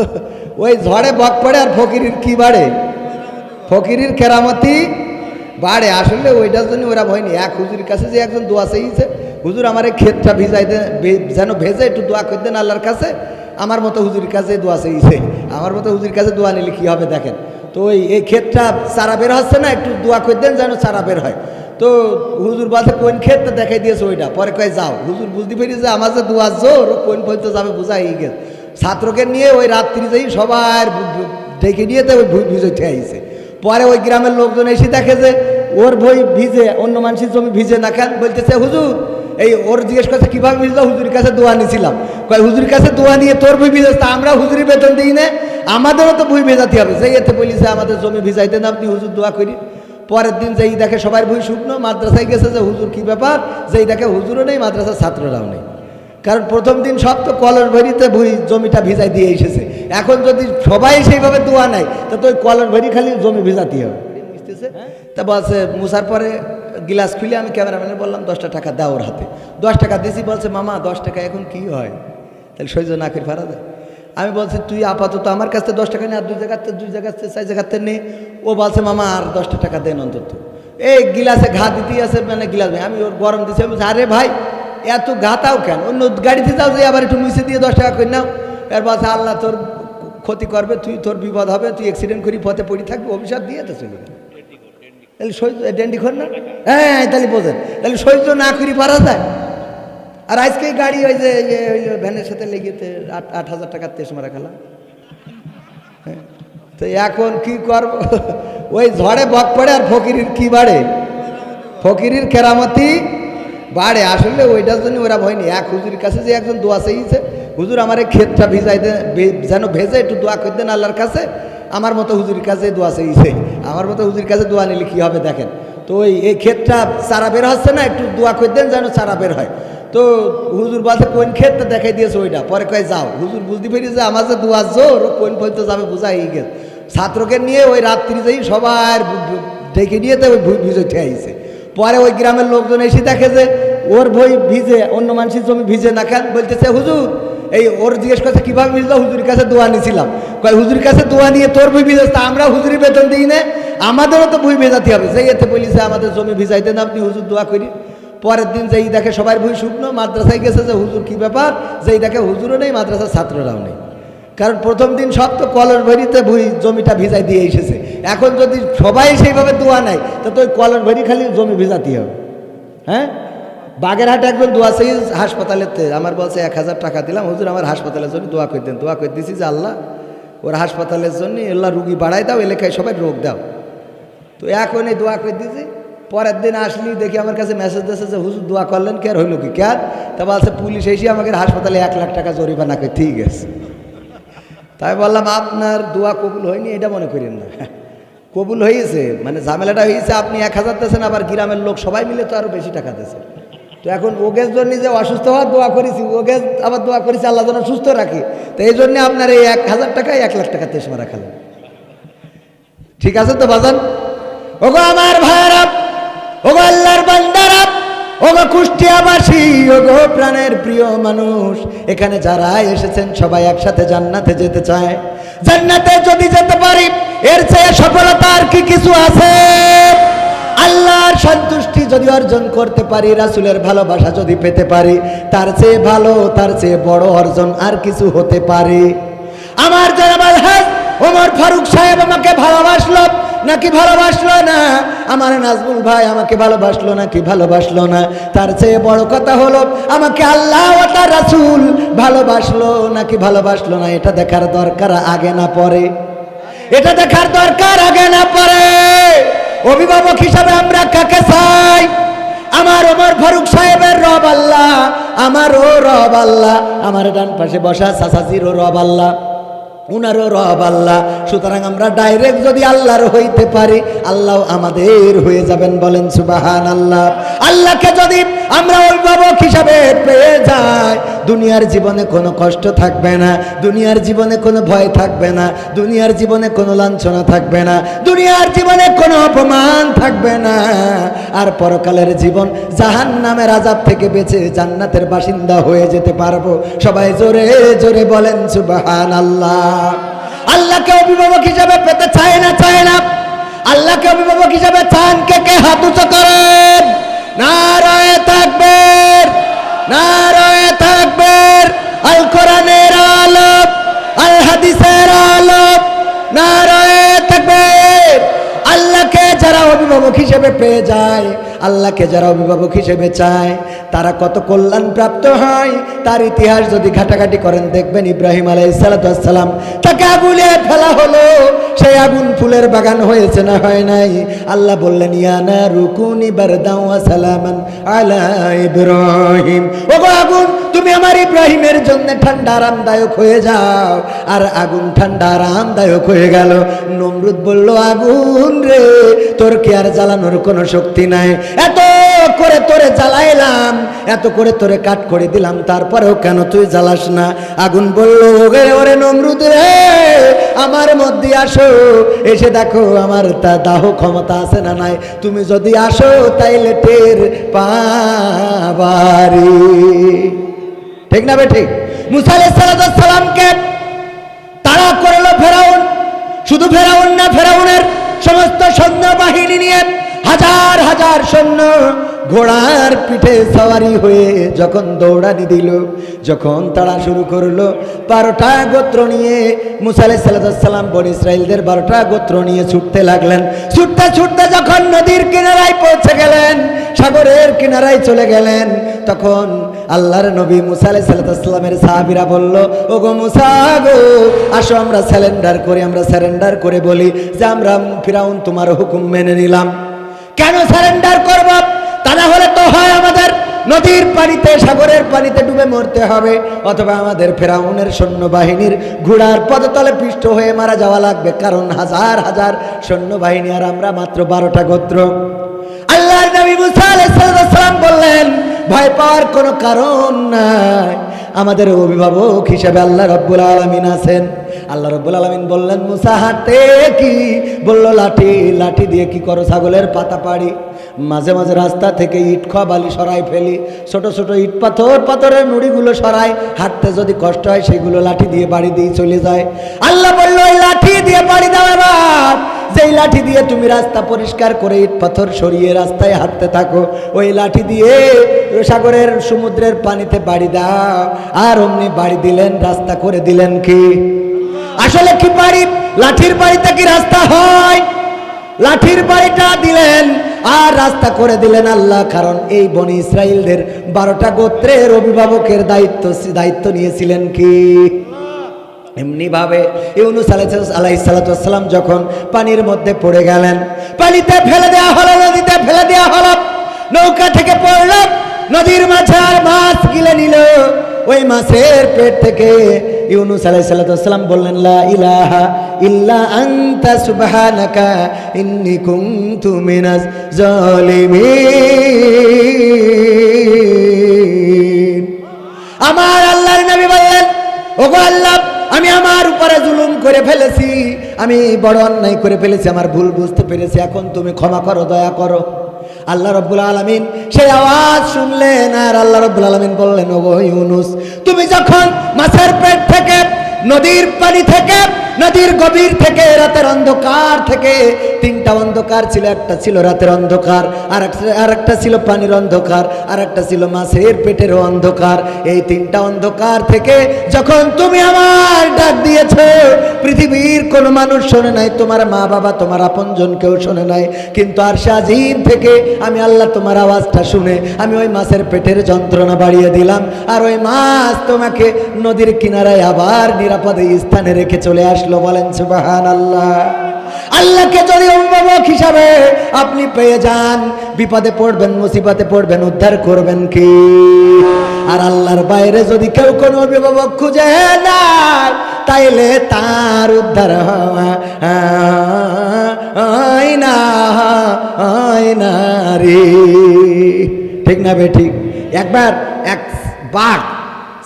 ওই ঝড়ে বক পড়ে আর ফকিরির কি বাড়ে? ফকিরির কেরামতি বাড়ে। আসলে ওইটার জন্য ওরা ভয় নেই। এক হুজুরের কাছে যে একজন দোয়া চেয়েছে, হুজুর, আমার এই ক্ষেতটা ভিজাইতে যেন ভেজে একটু দোয়া করে দেন আল্লাহর কাছে, আমার মতো হুজুরের কাছে দোয়া চেয়েছে। আমার মতো হুজুরের কাছে দোয়া নিলে কী হবে দেখেন? তো ওই, এই ক্ষেতটা চারা বের হচ্ছে না, একটু দোয়া করে দেন যেন চারা বের হয়। তো হুজুর বলছে, কোন ক্ষেতটা দেখাই দিয়েছে ওইটা? পরে কয়ে, যাও। হুজুর বুঝতে পেরেছে, আমার যে দোয়া জোর কোন পর্যন্ত যাবে বোঝাই গেছে। ছাত্রকে নিয়ে ওই রাত্রি সবার ডেকে নিয়ে তো ওই ভুই ভিজে আইছে। পরে ওই গ্রামের লোকজন এসে দেখে যে ওর বই ভিজে, অন্য মানুষের জমি ভিজে না খান বলতেছে, হুজুর, এই ওর জিজ্ঞেস করছে, কীভাবে ভিজলো? হুজুরের কাছে দোয়া নিয়েছিলাম কয়, হুজুরের কাছে দোয়া নিয়ে তোর বই ভিজে তা আমরা হুজুরি বেতন দিই না, আমাদেরও তো বই ভেজাতে হবে। সেই এতে বলিছে, আমাদের জমি ভিজাইতে না, আপনি হুজুর দোয়া করি। পরের দিন যেই দেখে সবাই বই শুকনো, মাদ্রাসায় গেছে যে, হুজুর, কী ব্যাপার? যেই দেখে হুজুরও নেই, মাদ্রাসার ছাত্ররাও নেই। কারণ প্রথম দিন সব তো কলর ভরিতে জমিটা ভিজাই দিয়ে এসেছে। এখন যদি সবাই সেইভাবে দোয়া নেয়, তা তো ওই কলর ভরি খালি জমি ভিজাতে হবে? তা বলছে, মুসার পরে গিলাস খুলে আমি ক্যামেরাম্যানে বললাম, দশটা টাকা দাও ওর হাতে। দশ টাকা দিয়েছি বলছে, মামা, দশ টাকা এখন কি হয়? তাহলে সহ্য না করে ফারা দেয় আমি বলছি, তুই আপাতত আমার কাছ থেকে দশ টাকা নে, আর দুই জায়গাতে দুই জায়গাতে চার জায়গাতে নে। ও বলছে, মামা, আর দশটা টাকা দেন অন্তত। এই গিলাসে ঘা দিতেই আছে মানে গিলাস আমি ওর গরম দিচ্ছি আমি আরে ভাই এত ঘাতাও কেন? অন্য গাড়িতে যাও যে আবার একটু মুছে দিয়ে দশ টাকা করে নাও। এর বলছে আল্লাহ তোর ক্ষতি করবে তুই তোর বিপদ হবে তুই অ্যাক্সিডেন্ট করি পথে পড়ে থাকবি অভিশাপ দিয়ে তো চলে গেল। তাহলে সহ্য ড্যান্ডি খোর না? হ্যাঁ তাহলে বোঝেন তাহলে সহ্য না করি পারা যায়। আর আজকে গাড়ি ওই যে ইয়ে, ওই ভ্যানের সাথে লেগেতে আট আট হাজার টাকার তেস মারা খেলাম হ্যাঁ। তো এখন কি করব? ওই ঝড়ে বক পড়ে আর ফকিরির কি বাড়ে? ফকিরির কেরামতি বাড়ে, আসলে ওইটার জন্য ওরা ভয় নেই। এক হুজুরের কাছে যে একজন দোয়া চেয়েছে, হুজুর আমার এই ক্ষেতটা ভিজাইতে যেন ভেজে একটু দোয়া করে দেন আল্লাহর কাছে, আমার মতো হুজুরের কাছে দোয়া চেয়েছে। আমার মতো হুজুরের কাছে দোয়া নিলে কী হবে দেখেন? তো ওই এই ক্ষেতটা চারা বের হচ্ছে না, একটু দোয়া করে দেন যেন চারা বের হয়। তো হুজুর বলছে, কোন ক্ষেতটা দেখাই দিয়েছে ওইটা? পরে কয়ে, যাও। হুজুর বুঝতে পেরেছে আমার যে দোয়া জোর কোন পর্যন্ত যাবে বোঝাই গেছে। ছাত্রকে নিয়ে ওই রাত্রি যেই সবার ডেকে নিয়ে তো ওই ভিজে আইছে। পরে ওই গ্রামের লোকজন এসে দেখে যে ওর বই ভিজে, অন্য মানুষের জমি ভিজে না খান বলতেছে, হুজুর, এই ওর জিজ্ঞেস করছে, কীভাবে ভিজলো হুজুরের কাছে দোয়া নিয়েছিলাম কয়, হুজুরের কাছে দোয়া নিয়ে তোর বই ভিজে তা আমরা হুজুরি বেতন দিই না, আমাদেরও তো বই ভেজাতে হবে। সেই এতে বলিছে, আমাদের জমি ভিজাইতে না, আপনি হুজুর দোয়া করি। পরের দিন যেই দেখে সবার বই শুকনো, মাদ্রাসায় গেছে যে, হুজুর, কী ব্যাপার? যেই দেখে হুজুরও নেই, মাদ্রাসার ছাত্ররাও নেই। কারণ প্রথম দিন সব তো কলর ভরিতে ভুই জমিটা ভিজাই দিয়ে এসেছে। এখন যদি সবাই সেইভাবে দোয়া নেয়, তা ওই কলর ভরি খালি জমি ভিজাতে হবে। হ্যাঁ? বাগেরহাট একজন দোয়া সেই হাসপাতালেতে, আমার বলছে এক হাজার টাকা দিলাম, হুজুর আমার হাসপাতালের জন্য দোয়া করে দেন, দোয়া করে দিছি যে আল্লাহ, ওর হাসপাতালের জন্য আল্লাহ রুগী বাড়াই দাও এলাকায় সবাই রোগ দাও। তো এখন এই দোয়া করে দিয়েছি পরের দিন আসলি, দেখি আমার কাছে মেসেজ দিয়েছে যে, হুজুর দোয়া করলেন কে আর হইল কি? কে তা বলছে, পুলিশ এসে আমাকে হাসপাতালে এক লাখ টাকা জরিমানা করে, ঠিক আছে। তাই বললাম, আপনার দোয়া কবুল হয়নি, এটা মনে করেন না। কবুল হয়েছে মানে ঝামেলাটা হয়েছে, আপনি এক হাজার দিয়েছেন, আবার গ্রামের লোক সবাই মিলে তো আরও বেশি টাকা দিয়েছে। তো এখন ওগের জন্য যে অসুস্থ হওয়ার দোয়া করেছি ওগে আবার দোয়া করেছি, আল্লাহ যেন সুস্থ রাখি। তো এই জন্যে আপনার এই এক হাজার টাকায় এক লাখ টাকা তেসমা মারা খেলেন ঠিক আছে তো, বাজান? ওগো আমার ভাইয়ারা, ওগো আল্লাহর বান্দারা ওগো কুষ্টিয়াবাসী, ওগো প্রাণের প্রিয় মানুষ, এখানে যারা এসেছেন সবাই একসাথে জান্নাতে যেতে চায়। জান্নাতে যদি যেতে পারি, এর চেয়ে সফলতা আর কি কিছু আছে? আল্লাহর সন্তুষ্টি যদি অর্জন করতে পারি, রাসুলের ভালোবাসা যদি পেতে পারি, তার চেয়ে ভালো, তার চেয়ে বড় অর্জন আর কিছু হতে পারে। আমার জনাবাল হাজ ওমর ফারুক সাহেব আমাকে ভালোবাসলো। নাকি ভালোবাসলো না? আমার নাজমুল ভাই আমাকে ভালোবাসলো নাকি ভালোবাসলো না? তার চেয়ে বড় কথা হলো, আমাকে আল্লাহ তার রাসূল ভালোবাসলো নাকি ভালোবাসলো না? এটা দেখার দরকার আগে না পরে। এটা দেখার দরকার আগে না পরে। অভিভাবক হিসাবে আমরা কাকে চাই? আমার ওমর ফারুক সাহেবের রব আল্লাহ, আমারও রব আল্লাহ, আমার ডান পাশে বসা সাসাজিরও রব আল্লাহ। উনারও রব আল্লাহ। সুতরাং আমরা ডাইরেক্ট যদি আল্লাহর হইতে পারি, আল্লাহ আমাদের হয়ে যাবেন বলেন সুবাহান আল্লাহ আল্লাহকে যদি আমরা অভিভাবক হিসাবে পেয়ে যাই। দুনিয়ার জীবনে কোনো কষ্ট থাকবে না, দুনিয়ার জীবনে কোনো ভয় থাকবে না, দুনিয়ার জীবনে কোনো লাঞ্ছনা থাকবে না, দুনিয়ার জীবনে কোনো অপমান থাকবে না। আর পরকালের জীবন জাহান নামের আজাব থেকে বেঁচে জান্নাতের বাসিন্দা হয়ে যেতে পারব। সবাই জোরে জোরে বলেন সুবাহান আল্লাহ আল্লাহকে অভিভাবক হিসাবে পেতে চায় না চায় না। আল্লাহকে অভিভাবক হিসাবে চান কে কে হাত উঁচু করেন। নারায় থাকবের নারায় থাকবের আল কোরআনের আলোক আল হাদিসের আলোক, নারায় থাকবের আল্লাহকে যারা অভিভাবক হিসেবে পেয়ে যায় আল্লাহকে যারা অভিভাবক হিসেবে চায়, তারা কত কল্যাণ প্রাপ্ত হয়। তার ইতিহাস যদি ঘাটাঘাটি করেন, দেখবেন ইব্রাহিম আলাইসালাম তাকে আগুনে ফেলা হলো। সেই আগুন ফুলের বাগান হয়েছে না হয় নাই? আল্লাহ বললেন ইয়ানা রুকুনি বারদাও সালামান আলা ইব্রাহিম। ওগো আগুন, তুমি আমার ইব্রাহিমের জন্য ঠান্ডা আরামদায়ক হয়ে যাও। আর আগুন ঠান্ডা আরামদায়ক হয়ে গেল। নমরুদ বলল, আগুন রে, তোর কি আর জ্বালানোর কোনো শক্তি নাই? এত করে তোরে জ্বালাইলাম, এত করে তোরে কাট করে দিলাম, তারপরেও কেন তুই জ্বালাস না? আগুন বলল ওরে ওরে নমরুদ রে, আমার মধ্যে আসো, এসে দেখো আমার তা দাহ ক্ষমতা আছে না নাই। তুমি যদি আসো, তাইলে টের পাবারি। ঠিক না বে, ঠিক? মুসা সালামকে তারা করল ফেরাউন। শুধু ফেরাউন না, ফেরাউনের সমস্ত সৈন্য বাহিনী নিয়ে হাজার হাজার সৈন্য ঘোড়ার পিঠে সওয়ারি হয়ে যখন দৌড়ানি দিল, যখন তারা শুরু করল, বারোটা গোত্র নিয়ে মুসালে সাল্লাম বন ইসরায়েলদের বারোটা গোত্র নিয়ে ছুটতে লাগলেন। ছুটতে ছুটতে যখন নদীর কিনারায় পৌঁছে গেলেন, সাগরের কিনারায় চলে গেলেন, তখন আল্লাহর নবী মুসা আলাই সাহাবিরা বলল ও গো মুসা গো, আসো আমরা স্যালেন্ডার করে, আমরা স্যারেন্ডার করে বলি যে আমরা ফিরাউন তোমার হুকুম মেনে নিলাম। কেন স্যারেন্ডার করব? তা না হলে তো হয় আমাদের নদীর পানিতে, সাগরের পানিতে ডুবে মরতে হবে। অথবা আমাদের ফেরাউনের সৈন্যবাহিনীর ঘোড়ার পদতলে পিষ্ট হয়ে মারা যাওয়া লাগবে। কারণ হাজার হাজার সৈন্যবাহিনী আর আমরা মাত্র বারোটা গোত্র। আল্লাহর নবী মুসা আলাইহিস সালাম বললেন, ভয় পাওয়ার কোনো কারণ নাই। আমাদের অভিভাবক হিসেবে আল্লাহ রব্বুল আলমিন আছেন। আল্লাহ রব্বুল আলমিন বললেন, মুসা হাতে কি? বলল, লাঠি লাঠি দিয়ে কি করো, ছাগলের পাতা পাড়ি। মাঝে মাঝে রাস্তা থেকে ইট খোয়া বালি সরাই ফেলি। ছোট ছোট ইট পাথর, পাথরের নুড়িগুলো সরাই। হাঁটতে যদি কষ্ট হয়, সেগুলো লাঠি দিয়ে বাড়ি দিয়ে চলে যায়। আল্লাহ বলল লাঠি দিয়ে বাড়ি দাও এবার। যেই লাঠি দিয়ে তুমি রাস্তা পরিষ্কার করে ইট পাথর সরিয়ে রাস্তায় হাঁটতে থাকো, ওই লাঠি দিয়ে সাগরের সমুদ্রের পানিতে বাড়ি দাও। আর অমনি বাড়ি দিলেন, রাস্তা করে দিলেন কি? আসলে কি বাড়ি? লাঠির বাড়িতে কি রাস্তা হয়? লাঠির বাড়িটা দিলেন, আর রাস্তা করে দিলেন আল্লাহ, কারণ এই বনি ইসরায়েলদের বারোটা গোত্রের অভিভাবকের দায়িত্ব দায়িত্ব নিয়েছিলেন কি? এমনি ভাবে ইউনুস আলাই সালাতাম যখন পানির মধ্যে পড়ে গেলেন, পানিতে ফেলে দেওয়া হলো, নদীতে ফেলে দেওয়া হলো, নৌকা থেকে পড়ল, নদীর মাঝে আর মাছ গিলে নিল। ওই মাছের পেট থেকে ইউনুস আলাই সালাতাম বললেন, লা ইলাহা ইল্লা আনতা সুবহানাকা, ইন্নী কুনতু মিনাজ জালিমিন আমার আল্লাহর নবী বললেন, ওগো আল্লাহ আমি আমার উপরে জুলুম করে ফেলেছি। আমি বড় অন্যায় করে ফেলেছি, আমার ভুল বুঝতে পেরেছি। এখন তুমি ক্ষমা করো, দয়া করো। আল্লাহ রব্বুল আলমিন সেই আওয়াজ শুনলেন আর আল্লাহ রব্বুল আলমিন বললেন, ওগো ইউনুস, তুমি যখন মাছের পেট থেকে, নদীর পানি থেকে নদীর গভীর থেকে রাতের অন্ধকার থেকে তিনটা অন্ধকার ছিল, একটা ছিল রাতের অন্ধকার আর একটা- ছিল পানির অন্ধকার আর একটা ছিল মাছের পেটেরও অন্ধকার। এই তিনটা অন্ধকার থেকে যখন তুমি আমার ডাক দিয়েছ, পৃথিবীর কোনো মানুষ শোনে নাই, তোমার মা বাবা, তোমার আপনজন কেউ শোনে নাই। কিন্তু আর সাজিম থেকে আমি আল্লাহ তোমার আওয়াজটা শুনে আমি ওই মাছের পেটের যন্ত্রণা বাড়িয়ে দিলাম। আর ওই মাছ তোমাকে নদীর কিনারায় আবার নিরাপদে স্থানে রেখে চলে আসলো বলেন সুবাহান আল্লাহ আল্লাহকে যদি অভিভাবক হিসাবে আপনি পেয়ে যান, বিপদে পড়বেন, মুসিবতে পড়বেন, উদ্ধার করবেন কি? আর আল্লাহর বাইরে যদি কেউ কোনো অভিভাবক খুঁজে না তাইলে তার উদ্ধার হওয়া না রে। ঠিক না বে, ঠিক? একবার এক বাঘ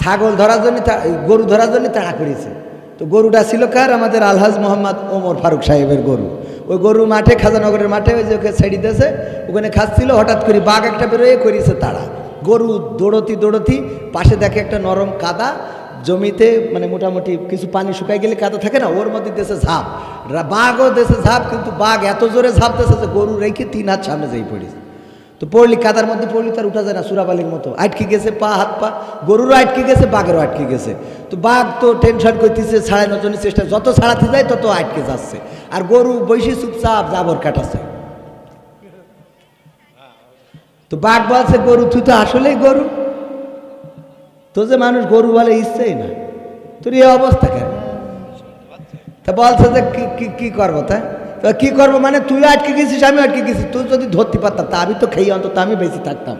ছাগল ধরার জন্য গরু ধরার জন্য তাড়া করেছে। তো গরুটা ছিল কার? আমাদের আলহাজ মোহাম্মদ ওমর ফারুক সাহেবের গরু। ওই গরু মাঠে, খাজানগরের মাঠে ওই যে ওকে ছেড়ে দিয়েছে, ওখানে খাচ্ছিল, হঠাৎ করে বাঘ একটা বেরোয় করিয়েছে তারা গরু দৌড়তি দৌড়তি পাশে দেখে একটা নরম কাদা, জমিতে মানে মোটামুটি কিছু পানি শুকাই গেলে কাদা থাকে না, ওর মধ্যে দেশে ঝাঁপ। বাঘও দেশে ঝাঁপ, কিন্তু বাঘ এত জোরে ঝাঁপ দেশে গরু রেখে তিন হাত সামনে যাই পড়িস তো পড়লি কাদার মধ্যে পড়লি, তার উঠা যায় না, সুরাবালির মতো। আটকে গেছে, পা, হাত, পা, গরুরও আটকে গেছে, বাঘেরও আটকে গেছে। তো বাঘ তো টেনশন করতেছে ছাড়ানোর জন্য চেষ্টা যত ছাড়াতে যায়, তত আটকে যাচ্ছে। আর গরু বৈশি চুপচাপ জাবর কাটাচ্ছে। তো বাঘ বলছে, গরু, তুই তো আসলেই গরু। তো যে মানুষ গরু বলে ইচ্ছেই না। তোর এই অবস্থা কেন? তা বলছে যে কি- করব তা? তো কি করব? মানে তুই আটকে গেছিস, আমি আটকে গেছি। তুই যদি ধরতে পারতাম, তা আমি তো খেয়ে অন্তত আমি বেশি থাকতাম।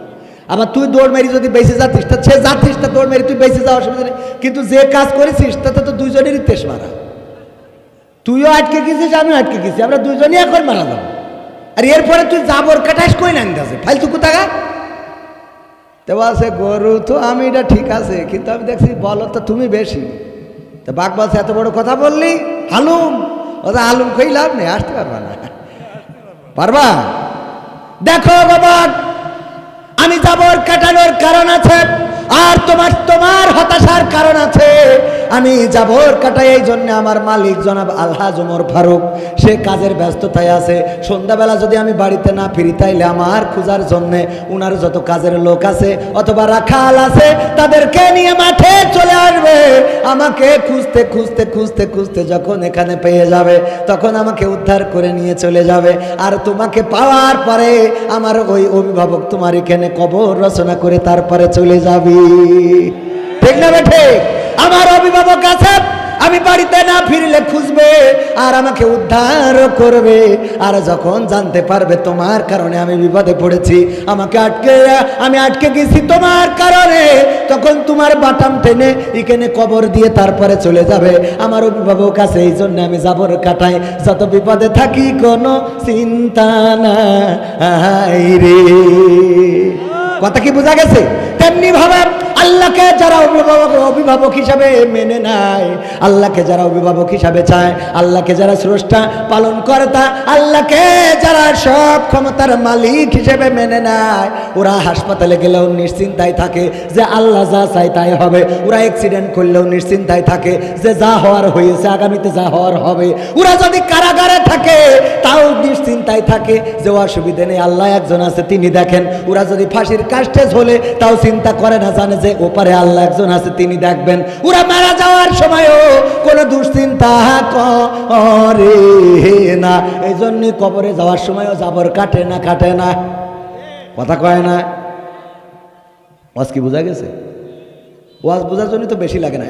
আবার তুই দৌড় মেরি যদি বেঁচে যাচ্ছিস তা সে যাচ্ছিস তা দৌড় মেরি তুই বেঁচে যাওয়া অসুবিধা নেই। কিন্তু যে কাজ করেছিস, তাতে তো দুইজনেরই তেস মারা। তুইও আটকে গেছিস, আমিও আটকে গেছি। আমরা দুইজনই এখন মারা যাব। আর এরপরে তুই জাবর কাটাস কই না আছে ফালতু কোথাকা তো বলছে, গরু তো আমি এটা ঠিক আছে, কিন্তু আমি দেখছি বলো তো তুমি বেশি। তো বাঘ বলছে, এত বড় কথা বললি? হালুম। ওটা আলুম খেয়ে লাভ নেই, আসতে পারবা না। পারবা? দেখো বাবা আমি যাবর কাটানোর কারণ আছে। আর তোমার তোমার হতাশার কারণ আছে। আমি যাবর কাটাই এই জন্য আমার মালিক জনাব আলহাজ ওমর ফারুক। সে কাজের ব্যস্ততায় আছে। সন্ধ্যাবেলা যদি আমি বাড়িতে না ফিরি, তাইলে আমার খোঁজার জন্য উনার যত কাজের লোক আছে অথবা রাখাল আছে, তাদেরকে নিয়ে মাঠে চলে আসবে। আমাকে খুঁজতে খুঁজতে খুঁজতে খুঁজতে যখন এখানে পেয়ে যাবে, তখন আমাকে উদ্ধার করে নিয়ে চলে যাবে। আর তোমাকে পাওয়ার পরে আমার ওই অভিভাবক তোমার এখানে কবর রচনা করে তারপরে চলে যাবি। ঠিক না বেঠে আমার অভিভাবক আছে আমি বাড়িতে না ফিরলে খুঁজবে আর আমাকে উদ্ধার করবে। আর যখন জানতে পারবে তোমার কারণে আমি বিপদে পড়েছি, আমাকে আটকে, আমি আটকে গেছি তোমার কারণে, তখন তোমার বাটাম টেনে এখানে কবর দিয়ে তারপরে চলে যাবে। আমার অভিভাবক আছে, এই জন্য আমি যাবর কাটাই। যত বিপদে থাকি কোনো চিন্তা নাই রে। কথা কি বোঝা গেছে? তেমনি ভাবে আল্লাহকে যারা অভিভাবক অভিভাবক হিসাবে মেনে নেয়, আল্লাহকে যারা অভিভাবক হিসাবে চায়, আল্লাহকে যারা স্রষ্টা পালন করে তা আল্লাহকে যারা সব ক্ষমতার মালিক হিসেবে মেনে নেয়, ওরা হাসপাতালে গেলেও নিশ্চিন্তায় থাকে যে আল্লাহ যা চায় তাই হবে। ওরা অ্যাক্সিডেন্ট করলেও নিশ্চিন্তায় থাকে যে যা হওয়ার হয়েছে, আগামীতে যা হওয়ার হবে। ওরা যদি কারাগারে থাকে, তাও নিশ্চিন্তায় থাকে যে অসুবিধে নেই, আল্লাহ একজন আছে, তিনি দেখেন। ওরা যদি ফাঁসির কাষ্টে ঝোলে, তাও চিন্তা করে না, জানে যে ওপারে আল্লাহ একজন আছে, তিনি দেখবেন, ওরা মারা যাওয়ার সময়ও কোনো দুশ্চিন্তা করে না। এই জন্য কবরে যাওয়ার সময়ও জাবর কাটে না কাটে না। কথা কয় না? ওয়াজ কি বোঝা গেছে? ওয়াজ বোঝার জন্য তো বেশি লাগে না।